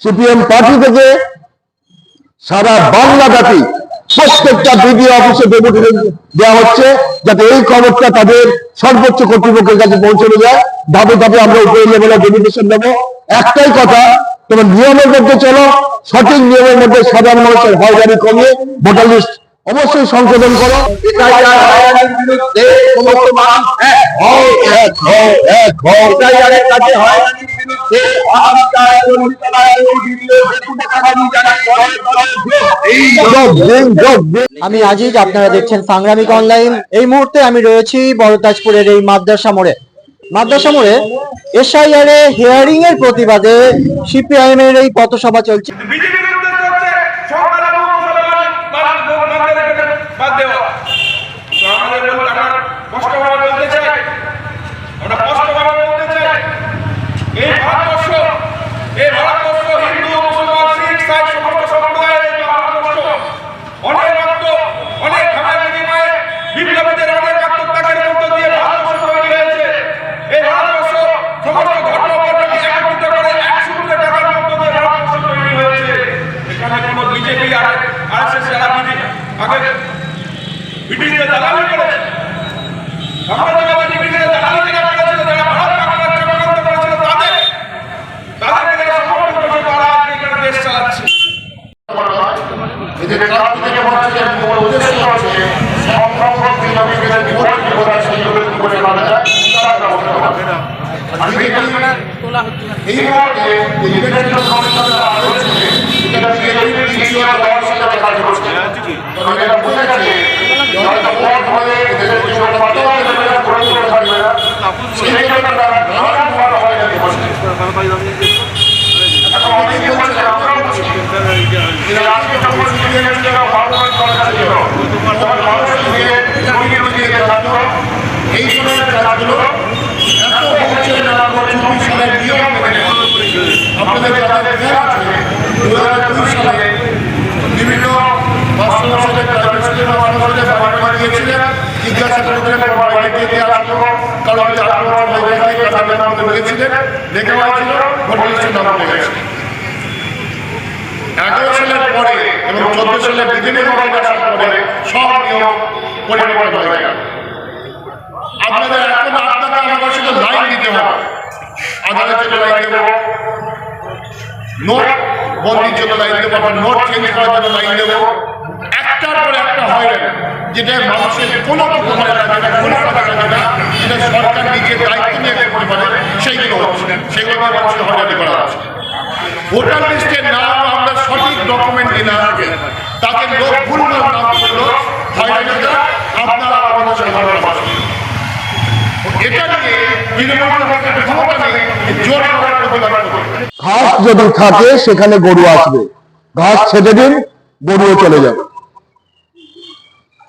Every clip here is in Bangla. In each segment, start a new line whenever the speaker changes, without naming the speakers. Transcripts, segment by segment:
সিপিএম পার্টি থেকে সারা বাংলা ব্যাপী প্রত্যেকটা বিডিও অফিসে ডেপুটি দেওয়া হচ্ছে যাতে এই খবরটা তাদের সর্বোচ্চ কর্তৃপক্ষের কাছে পৌঁছানো যায়। ধাপে ধাপে আমরা উপরে লেভেলে ডেপুটেশন দেবো একটাই কথা, তোমার নিয়মের মধ্যে চলো, সঠিক নিয়মের মধ্যে সাধারণ মানুষের হয়রানি কমিয়ে ভোটার লিস্ট অবশ্যই সংশোধন করো।
আমি আজিজ আপনারা দেখছেন সাংগ্রামিক অনলাইন। এই মুহূর্তে আমি রয়েছি বড়তাজপুরের এই মাদ্রাসা মোড়ে। মাদ্রাসা মোড়ে এসআইআর এ হিয়ারিং এর প্রতিবাদে সিপিআইএম এর এই পথসভা চলছে
বিজেপির উদ্দেশ্য হচ্ছে সংখ্যালঘু মুসলমান বাদ বাদ- বাদ দেওয়া তো আমাদের বলতে আমরা স্পষ্টভাবে বলতে চাই আমরা স্পষ্টভাবে বলতে চাই এই ভারতবর্ষ এই ভারতবর্ষ হিন্দু মুসলমান শিখ সাই সমস্ত সম্প্রদায়ের এই ভারতবর্ষ অনেক রক্ত অনেক ঘামের বিনিময়ে বিপ্লবীদের অনেক আত্মত্যাগের মধ্য দিয়ে ভারতবর্ষ তৈরি হয়েছে এই ভারতবর্ষ সমস্ত ধর্ম বর্ণকে একত্রিত করে এক সূত্রে টাকার মধ্য দিয়ে ভারতবর্ষ তৈরি হয়েছে এখানে কোনো বিজেপি আর আরএসএস যারা বিজেপি আগে ব্রিটিশদের দালালি করেছে সাম্রাজ্যবাদী ব্রিটিশদের দালালি যারা করেছিল যারা ভারত বাংলার চক্রান্ত করেছিল তাদের তাদেরকে যারা সমর্থন করেছে তারা আজকে এখানে দেশ চালাচ্ছে
এদের কাছ থেকে হচ্ছে যে মূল উদ্দেশ্য হচ্ছে সংরক্ষণ বিভাগের বিপরীত বিপদায় সেইভাবে কি করে করা যায় তার ব্যবস্থা করা। আমি দেখি এই মুহূর্তে যে ইলেকট্রিক কমিশনের আলোচনা এটা বিএনপির ইসিআর দেওয়ার সাথে কাজ করছে তবে এটা বোঝা যাচ্ছে যে হয়তো ভোট হলে এদের যে কথা দেবে না করে দিতে পারবে না সেই জন্য তারা নানান ধরনের হয়রানি করছে এখন অনেকেই বলছে যে আমরা বলছি যে আজকে যখন সিপিএম ছিল ভারতের করা ছিল তখন মানুষের দিয়ে জমিয়ে বুঝিয়ে থাকতো এই ধরনের কাজগুলো এত হচ্ছে না চব্বিশ সালের নিয়ম মেনে আপনাদের যাদের জ্ঞান আছে দু হাজার দুই সালে বিভিন্ন মাস্টারমশাইদের প্রাইভেট স্কুলের মাস্টারমশাইদের বাড়ি বাড়ি গিয়েছিলেন জিজ্ঞাসা করেছিলেন, তোমার বাড়িতে কে আসলো কারও যদি আঠারো বছর যায় তাদের নাম বলেছিলেন লেখা হয়েছিল ভোটার নাম লেগেছে এগারো সালের পরে লাইন দেবো নোট বন্দির জন্য লাইন দেবো, আবার নোট চেঞ্জ করার জন্য লাইন দেবো। একটার পরে একটা হয় না যেটা মানুষের কোনো সরকার নিজের দায়িত্ব নিয়ে করতে পারে, সেইগুলো মানুষকে হয়রানি করা হচ্ছে। ভোটার নাম আমরা সঠিক ডকুমেন্ট তাকে লোক ভুল নাম আপনারা আমাদের এটা নিয়ে
ঘাস যদি থাকে, সেখানে গরু আসবে। ঘাস ছেড়ে দিন, গরুও চলে যাবে।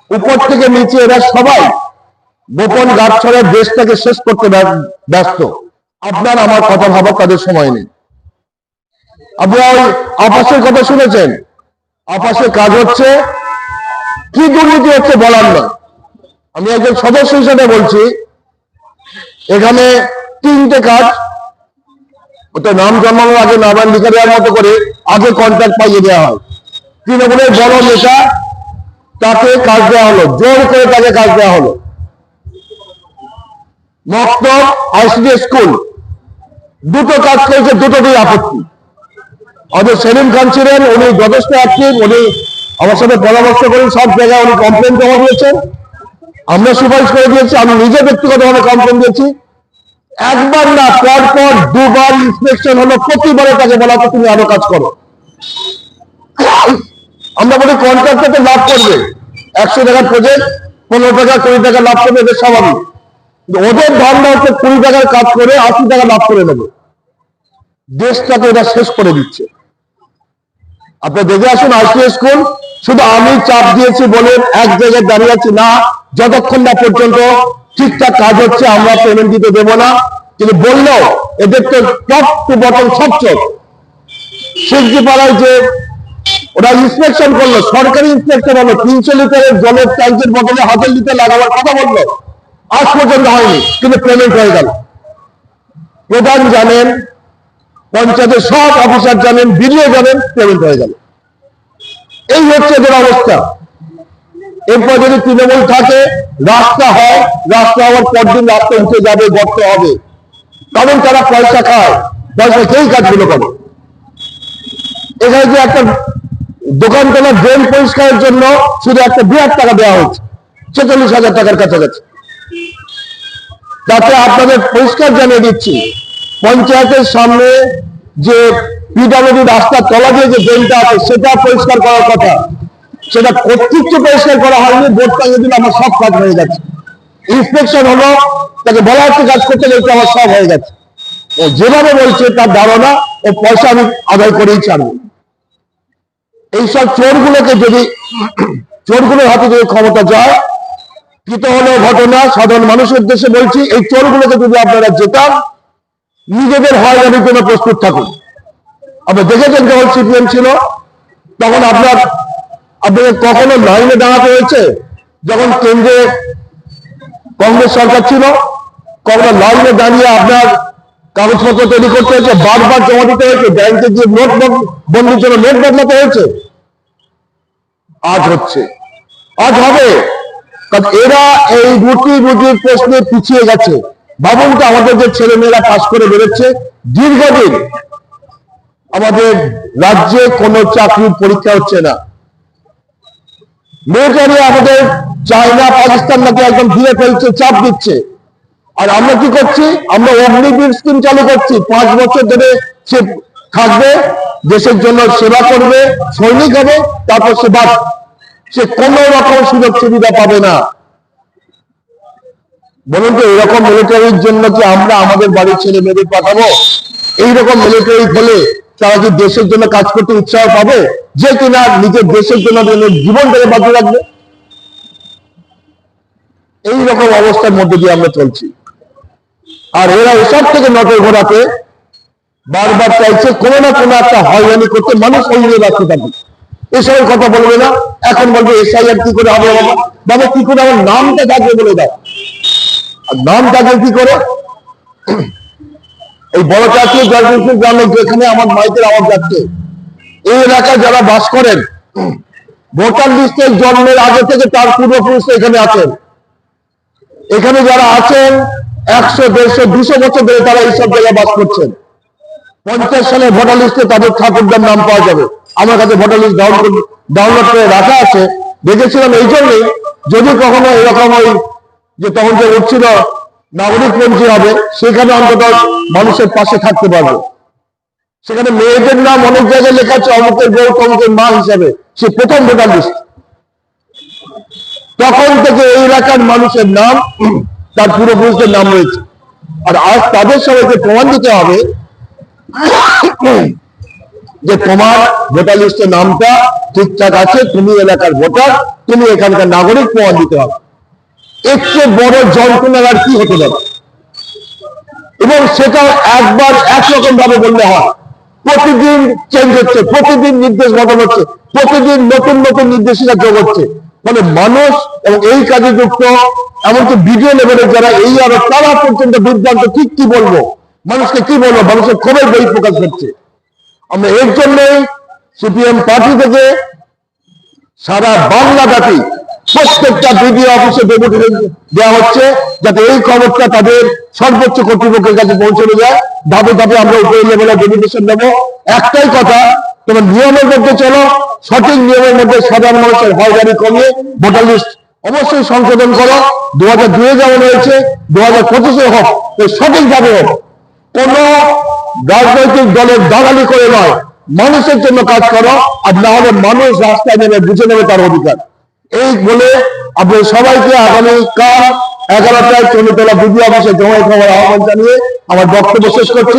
উপর থেকে নিচে এরা সবাই গোপন গাছ ছড়ে দেশটাকে শেষ করতে ব্যস্ত। আপনার আমার কথা ভাবার তাদের সময় নেই। আপনারা আপাসের কথা শুনেছেন? আপাসের কাজ হচ্ছে, কি দুর্নীতি হচ্ছে বলার না আমি একজন সদস্য হিসেবে বলছি, এখানে তিনটে কাজ ওটা নাম জন্মানোর আগে নামান লিখে দেওয়ার মতো করে আগে কন্ট্রাক্ট পাইয়ে দেওয়া হয়। তৃণমূলের বড় নেতা তাকে কাজ দেওয়া হলো, জোর করে তাকে কাজ দেওয়া হলো। মক্তব আইসিডি স্কুল, দুটো কাজ করেছে, দুটোতেই আপত্তি। আমাদের সেলিম খান ছিলেন, উনি যথেষ্ট অ্যাক্টিভ উনি আমার সাথে পরামর্শ করেন, সব জায়গায় উনি কমপ্লেন জমা দিয়েছেন। আমরা সুপারিশ করে দিয়েছি, আমি নিজে ব্যক্তিগতভাবে কমপ্লেন দিয়েছি। একবার না পর পর দুবার ইন্সপেকশন হলো, প্রতিবারে তাকে বলা তুমি আরও কাজ করো। আমরা বলি কন্ট্রাক্টর লাভ করবে। একশো টাকার প্রজেক্ট পনেরো টাকা, কুড়ি টাকা লাভ করবে এদের স্বাভাবিক। ওদের ধারণা হচ্ছে কুড়ি টাকার কাজ করে আশি টাকা লাভ করে নেবে। দেশটাকে এটা শেষ করে দিচ্ছে। আপনি দেখে আসুন আইসি স্কুল, শুধু আমি চাপ দিয়েছি বলে এক জায়গায় দাঁড়িয়ে আছি না, যতক্ষণ না পর্যন্ত ঠিকঠাক কাজ হচ্ছে, আমরা পেমেন্ট দিতে দেবো না। কিন্তু বলল এদের তো টপ টু বটম সব চোখ। শিখজি পাড়ায় যে ওরা ইন্সপেকশন করল, সরকারি ইন্সপেকশন হলো, তিনশো লিটারের জলের ট্যাঙ্কের বদলে হাজার লিটার লাগাবার কথা বলল। আজ পর্যন্ত হয়নি, কিন্তু পেমেন্ট হয়ে গেল। প্রধান জানেন, পঞ্চায়েতের সব অফিসার জানেন, বিডিও জানেন পেমেন্ট হয়ে গেল। এই হচ্ছে এদের অবস্থা। এরপর যদি তৃণমূল থাকে, রাস্তা হয়, রাস্তা হওয়ার পর দিন রাস্তা উঠে যাবে, গর্ত হবে। কারণ তারা পয়সা খায়, পয়সা সেই কাজগুলো করে। এখানে যে একটা দোকান তোলা ড্রেন পরিষ্কারের জন্য শুধু একটা বিরাট টাকা দেওয়া হচ্ছে। ছেচল্লিশ হাজার টাকার কাছাকাছি তাতে আপনাদের পরিষ্কার জানিয়ে দিচ্ছি, পঞ্চায়েতের সামনে যে পিডাব্লিউডি রাস্তা তলা দিয়ে যে ড্রেনটা আছে, সেটা পরিষ্কার করার কথা। সেটা কর্তৃত্ব পরিষ্কার করা হয়নি, বোর্ড টাঙিয়ে দিলে আমার সব কাজ হয়ে গেছে ইন্সপেকশন হলো, তাকে বলা হচ্ছে কাজ করতে গেলে আমার সব হয়ে গেছে ও যেভাবে বলছে তার ধারণা ও পয়সা আমি আদায় করেই ছাড়বো। এইসব চোরগুলোকে যদি, চোরগুলোর হাতে যদি ক্ষমতা যায় কৃত হলো ঘটনা? সাধারণ মানুষের উদ্দেশ্যে বলছি, এই চোরগুলোকে যদি আপনারা জেতান, নিজেদের হয়রানির জন্য প্রস্তুত থাকুন। আপনি দেখেছেন যখন সিপিএম ছিল? তখন আপনার, আপনাকে কখনো লাইনে দাঁড়াতে হয়েছে? যখন কেন্দ্রে কংগ্রেস সরকার ছিল, কখনো লাইনে দাঁড়িয়ে আপনার কাগজপত্র তৈরি করতে হয়েছে? বারবার জমা দিতে হয়েছে? ব্যাংকে গিয়ে নোট বন্দির জন্য নোট বদলাতে হয়েছে? আজ হচ্ছে। আজ হবে। কারণ এরা এই রুটি রুটির প্রশ্নে পিছিয়ে গেছে। ভাবুন আমাদের যে ছেলে মেয়েরা পাশ করে বেরোচ্ছে, দীর্ঘদিন আমাদের রাজ্যে কোনো চাকরির পরীক্ষা হচ্ছে না। মিলিটারি আমাদের চায়না, পাকিস্তান নাকি একদম ঘিরে ফেলছে, চাপ দিচ্ছে। আর আমরা কি করছি? আমরা অগ্নিবীর স্কিম চালু করছি। পাঁচ বছর ধরে সে থাকবে। দেশের জন্য সেবা করবে, সৈনিক হবে, তারপর সে বাদ সে কোনো রকম সুযোগ সুবিধা পাবে না। বলুন তো, এরকম মিলিটারির জন্য কি আমরা আমাদের বাড়ির ছেলে মেয়েদের পাঠাবো? এইরকম মিলিটারি হলে তারা কি দেশের জন্য কাজ করতে উৎসাহ পাবে? যে কিনা নিজের দেশের জন্য জীবনটাকে বাঁচিয়ে রাখবে? এইরকম অবস্থার মধ্যে দিয়ে আমরা চলছি। আর এরা এসব থেকে নজর ঘোরাতে বারবার চাইছে কোনো না কোনো একটা হয়রানি করতে মানুষ নিয়ে ব্যস্ত থাকে এসবের কথা বলবে না, এখন বলবে এসআইআর কি করে হবে বাবা? বাবা, কি করে আমার নামটা থাকবে বলে দাও। আর নাম থাকবে কি করে? এই বড় চাকরি জয়পুরপুর গ্রামে যেখানে আমার মাইকের আওয়াজ যাচ্ছে, এই এলাকায় যারা বাস করেন, ভোটার লিস্টের জন্মের আগে থেকে তার পূর্বপুরুষ এখানে আছেন। এখানে যারা আছেন, একশো, দেড়শো, দুশো বছর ধরে তারা এইসব জায়গায় বাস করছেন। পঞ্চাশ সালে ভোটার লিস্টে তাদের ঠাকুরদার নাম পাওয়া যাবে। আমার কাছে ভোটার লিস্ট ডাউনলোড ডাউনলোড করে রাখা আছে। দেখেছিলাম এই জন্যই, যদি কখনো এরকম ওই যে তখন যে উঠছিল নাগরিক পঞ্চী হবে, সেখানে অন্তত মানুষের পাশে থাকতে পারবে। সেখানে মেয়েদের নাম অনেক জায়গায় লেখা আছে, অমুকের বউ, তমুকের মা হিসাবে। সে প্রথম ভোটার লিস্ট। তখন থেকে এই এলাকার মানুষের নাম, তার পূর্বপুরুষদের নাম রয়েছে। আর আজ তাদের সবাইকে প্রমাণ দিতে হবে যে তোমার ভোটার লিস্টের নামটা ঠিকঠাক আছে, তুমি এলাকার ভোটার, তুমি এখানকার নাগরিক, প্রমাণ দিতে হবে। চেয়ে বড় যন্ত্রণার আর কি হতে পারে? এবং সেটা একবার একরকম ভাবে বললে হয়। প্রতিদিন চেঞ্জ হচ্ছে, প্রতিদিন নির্দেশ বদল হচ্ছে, প্রতিদিন নতুন নতুন নির্দেশিকা যোগ হচ্ছে। মানে মানুষ এবং এই কাজে যুক্ত, এমনকি ভিডিও লেভেলের যারা এই আরও তারা পর্যন্ত বিভ্রান্ত, ঠিক কি বলব? মানুষকে কি বলব? মানুষের খবর বই প্রকাশ করছে। আমরা এর জন্যই সিপিএম পার্টি থেকে সারা বাংলা ব্যাপী প্রত্যেকটা বিডিও অফিসে ডেপুটেশন দেওয়া হচ্ছে যাতে এই খবরটা তাদের সর্বোচ্চ কর্তৃপক্ষের কাছে পৌঁছানো যায়। ধাপে ধাপে আমরা উপরে লেভেলে ডেপুটেশন দেবো একটাই কথা, তোমার নিয়মের মধ্যে চলো, সঠিক নিয়মের মধ্যে সাধারণ মানুষের হয়রানি কমিয়ে ভোটার লিস্ট অবশ্যই সংশোধন করো। দু হাজার দুয়ে যেমন হয়েছে, দু হাজার পঁচিশে হোক, সঠিকভাবে হোক। কোন রাজনৈতিক দলের দালালি করে নয়। মানুষের জন্য কাজ করো, আর না হলে মানুষ রাস্তায় নেমে বুঝে নেবে তার অধিকার। এই বলে আপনি সবাইকে আগামী কাল এগারোটায় চন্দ্রতলা বিধি অফিসে জমায়েত হওয়ার আহ্বান জানিয়ে আমার বক্তব্য শেষ করছি।